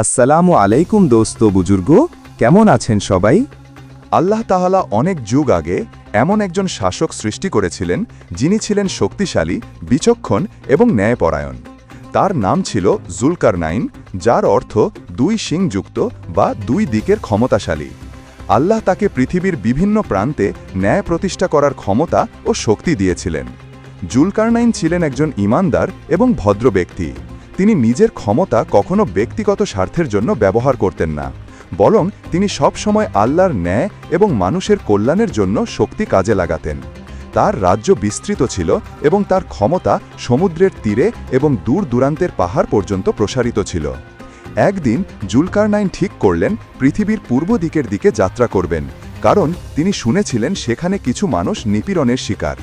আসসালামু আলাইকুম দোস্ত বুজুর্গ, কেমন আছেন সবাই? আল্লাহ তাহালা অনেক যুগ আগে এমন একজন শাসক সৃষ্টি করেছিলেন, যিনি ছিলেন শক্তিশালী, বিচক্ষণ এবং ন্যায়পরায়ণ। তার নাম ছিল জুলকারনাইন, যার অর্থ দুই শিংযুক্ত বা দুই দিকের ক্ষমতাশালী। আল্লাহ তাকে পৃথিবীর বিভিন্ন প্রান্তে ন্যায় প্রতিষ্ঠা করার ক্ষমতা ও শক্তি দিয়েছিলেন। জুলকারনাইন ছিলেন একজন ইমানদার এবং ভদ্র ব্যক্তি। তিনি নিজের ক্ষমতা কখনো ব্যক্তিগত স্বার্থের জন্য ব্যবহার করতেন না, বরং তিনি সব সময় আল্লাহর ন্যায় এবং মানুষের কল্যাণের জন্য শক্তি কাজে লাগাতেন। তার রাজ্য বিস্তৃত ছিল এবং তার ক্ষমতা সমুদ্রের তীরে এবং দূর দূরান্তের পাহাড় পর্যন্ত প্রসারিত ছিল। একদিন জুলকারনাইন ঠিক করলেন, পৃথিবীর পূর্ব দিকের দিকে যাত্রা করবেন, কারণ তিনি শুনেছিলেন সেখানে কিছু মানুষ নিপীড়নের শিকার।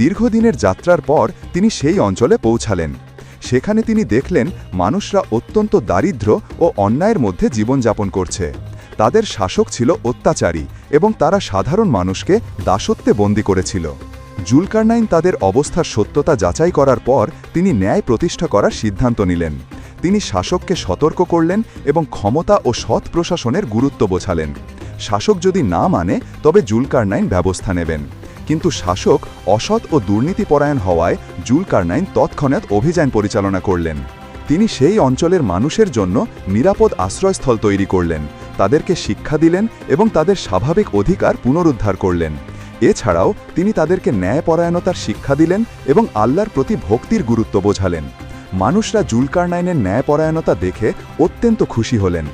দীর্ঘদিনের যাত্রার পর তিনি সেই অঞ্চলে পৌঁছালেন। সেখানে তিনি দেখলেন মানুষরা অত্যন্ত দারিদ্র ও অন্যায়ের মধ্যে জীবনযাপন করছে। তাদের শাসক ছিল অত্যাচারী এবং তারা সাধারণ মানুষকে দাসত্বে বন্দী করেছিল। জুলকারনাইন তাদের অবস্থার সত্যতা যাচাই করার পর তিনি ন্যায় প্রতিষ্ঠা করার সিদ্ধান্ত নিলেন। তিনি শাসককে সতর্ক করলেন এবং ক্ষমতা ও সৎ প্রশাসনের গুরুত্ব বোঝালেন। শাসক যদি না মানে তবে জুলকারনাইন ব্যবস্থা নেবেন। কিন্তু শাসক অসৎ ও দুর্নীতিপরায়ণ হওয়ায় জুলকারনাইন তৎক্ষণাৎ অভিযান পরিচালনা করলেন। তিনি সেই অঞ্চলের মানুষের জন্য নিরাপদ আশ্রয়স্থল তৈরি করলেন, তাদেরকে শিক্ষা দিলেন এবং তাদের স্বাভাবিক অধিকার পুনরুদ্ধার করলেন। এছাড়াও তিনি তাদেরকে ন্যায়পরায়ণতার শিক্ষা দিলেন এবং আল্লাহর প্রতি ভক্তির গুরুত্ব বোঝালেন। মানুষরা জুলকারনাইনের ন্যায়পরায়ণতা দেখে অত্যন্ত খুশি হলেন।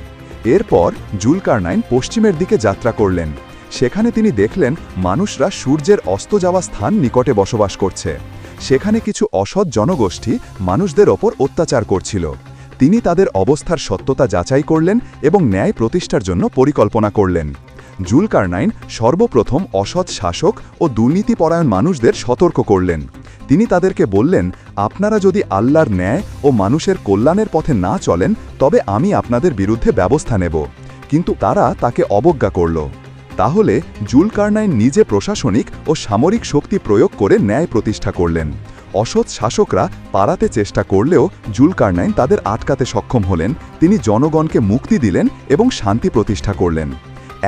এরপর জুলকারনাইন পশ্চিমের দিকে যাত্রা করলেন। সেখানে তিনি দেখলেন মানুষরা সূর্যের অস্ত যাওয়া স্থান নিকটে বসবাস করছে। সেখানে কিছু অসৎ জনগোষ্ঠী মানুষদের ওপর অত্যাচার করছিল। তিনি তাদের অবস্থার সত্যতা যাচাই করলেন এবং ন্যায় প্রতিষ্ঠার জন্য পরিকল্পনা করলেন। জুলকারনাইন সর্বপ্রথম অসৎ শাসক ও দুর্নীতিপরায়ণ মানুষদের সতর্ক করলেন। তিনি তাদেরকে বললেন, আপনারা যদি আল্লাহর ন্যায় ও মানুষের কল্যাণের পথে না চলেন, তবে আমি আপনাদের বিরুদ্ধে ব্যবস্থা নেব। কিন্তু তারা তাকে অবজ্ঞা করল। তাহলে জুলকারনাইন নিজে প্রশাসনিক ও সামরিক শক্তি প্রয়োগ করে ন্যায় প্রতিষ্ঠা করলেন। অসৎ শাসকরা পাড়াতে চেষ্টা করলেও জুলকারনাইন তাদের আটকাতে সক্ষম হলেন, তিনি জনগণকে মুক্তি দিলেন এবং শান্তি প্রতিষ্ঠা করলেন।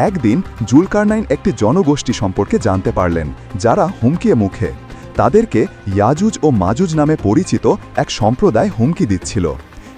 একদিন জুলকারনাইন একটি জনগোষ্ঠী সম্পর্কে জানতে পারলেন, যারা হুমকিয়ে মুখে। তাদেরকে ইয়াজুজ ও মাজুজ নামে পরিচিত এক সম্প্রদায় হুমকি দিচ্ছিল।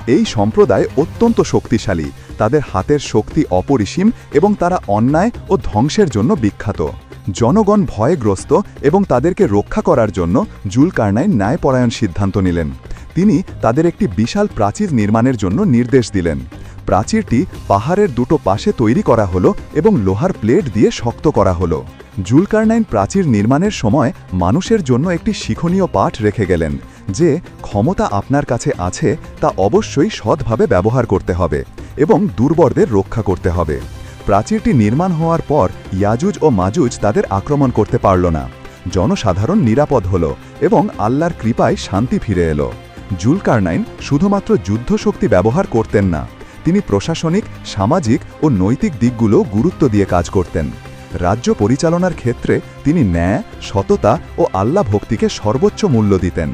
এই সম্প্রদায় অত্যন্ত শক্তিশালী। তাদের হাতের শক্তি অপরিসীম এবং তারা অন্যায় ও ধ্বংসের জন্য বিখ্যাত। জনগণ ভয়গ্রস্ত এবং তাদেরকে রক্ষা করার জন্য জুলকারনাইন ন্যায়পরায়ণ সিদ্ধান্ত নিলেন। তিনি তাদের একটি বিশাল প্রাচীর নির্মাণের জন্য নির্দেশ দিলেন। প্রাচীরটি পাহাড়ের দুটো পাশে তৈরি করা হলো এবং লোহার প্লেট দিয়ে শক্ত করা হলো। জুলকারনাইন প্রাচীর নির্মাণের সময় মানুষের জন্য একটি শিক্ষণীয় পাঠ রেখে গেলেন, যে ক্ষমতা আপনার কাছে আছে তা অবশ্যই সৎভাবে ব্যবহার করতে হবে এবং দুর্বলদের রক্ষা করতে হবে। প্রাচীরটি নির্মাণ হওয়ার পর ইয়াজুজ ও মাজুজ তাদের আক্রমণ করতে পারল না। জনসাধারণ নিরাপদ হল এবং আল্লাহর কৃপায় শান্তি ফিরে এলো। জুলকারনাইন শুধুমাত্র যুদ্ধশক্তি ব্যবহার করতেন না, তিনি প্রশাসনিক, সামাজিক ও নৈতিক দিকগুলো গুরুত্ব দিয়ে কাজ করতেন। রাজ্য পরিচালনার ক্ষেত্রে তিনি ন্যায়, সততা ও আল্লাহ ভক্তিকে সর্বোচ্চ মূল্য দিতেন।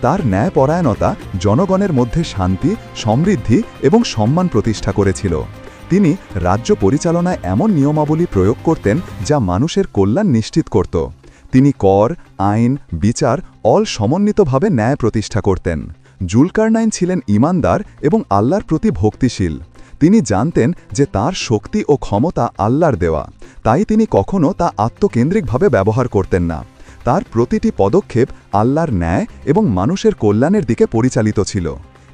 তার ন্যায়পরায়ণতা জনগণের মধ্যে শান্তি, সমৃদ্ধি এবং সম্মান প্রতিষ্ঠা করেছিল। তিনি রাজ্য পরিচালনায় এমন নিয়মাবলী প্রয়োগ করতেন যা মানুষের কল্যাণ নিশ্চিত করত। তিনি কর, আইন, বিচার অল সমন্বিতভাবে ন্যায় প্রতিষ্ঠা করতেন। জুলকারনাইন ছিলেন ইমানদার এবং আল্লাহর প্রতি ভক্তিশীল। তিনি জানতেন যে তার শক্তি ও ক্ষমতা আল্লাহর দেওয়া। তাই তিনি কখনও তা আত্মকেন্দ্রিকভাবে ব্যবহার করতেন না। তার প্রতিটি পদক্ষেপ আল্লাহর ন্যায় এবং মানুষের কল্যাণের দিকে পরিচালিত ছিল।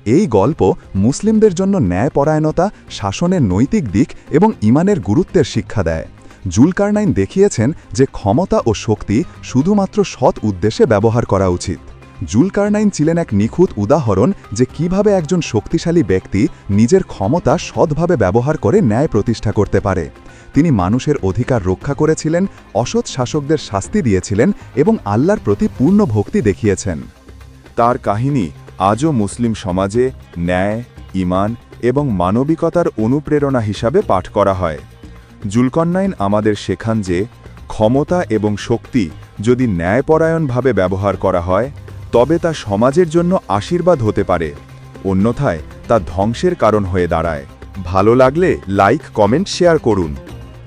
এই গল্প মুসলিমদের জন্য ন্যায়পরায়ণতা, শাসনের নৈতিক দিক এবং ইমানের গুরুত্বের শিক্ষা দেয়। জুলকারনাইন দেখিয়েছেন যে ক্ষমতা ও শক্তি শুধুমাত্র সৎ উদ্দেশ্যে ব্যবহার করা উচিত। জুলকারনাইন ছিলেন এক নিখুঁত উদাহরণ যে কীভাবে একজন শক্তিশালী ব্যক্তি নিজের ক্ষমতা সৎভাবে ব্যবহার করে ন্যায় প্রতিষ্ঠা করতে পারে। তিনি মানুষের অধিকার রক্ষা করেছিলেন, অসৎ শাসকদের শাস্তি দিয়েছিলেন এবং আল্লাহর প্রতি পূর্ণ ভক্তি দেখিয়েছেন। তার কাহিনী আজও মুসলিম সমাজে ন্যায় ইমান এবং মানবিকতার অনুপ্রেরণা হিসাবে পাঠ করা হয়। জুলকন্নাইন আমাদের শেখান যে ক্ষমতা এবং শক্তি যদি ন্যায়পরায়ণভাবে ব্যবহার করা হয় তবে তা সমাজের জন্য আশীর্বাদ হতে পারে। অন্যথায় তা ধ্বংসের কারণ হয়ে দাঁড়ায়। ভালো লাগলে লাইক, কমেন্ট, শেয়ার করুন।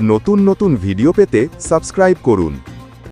নতুন নতুন ভিডিও পেতে সাবস্ক্রাইব করুন।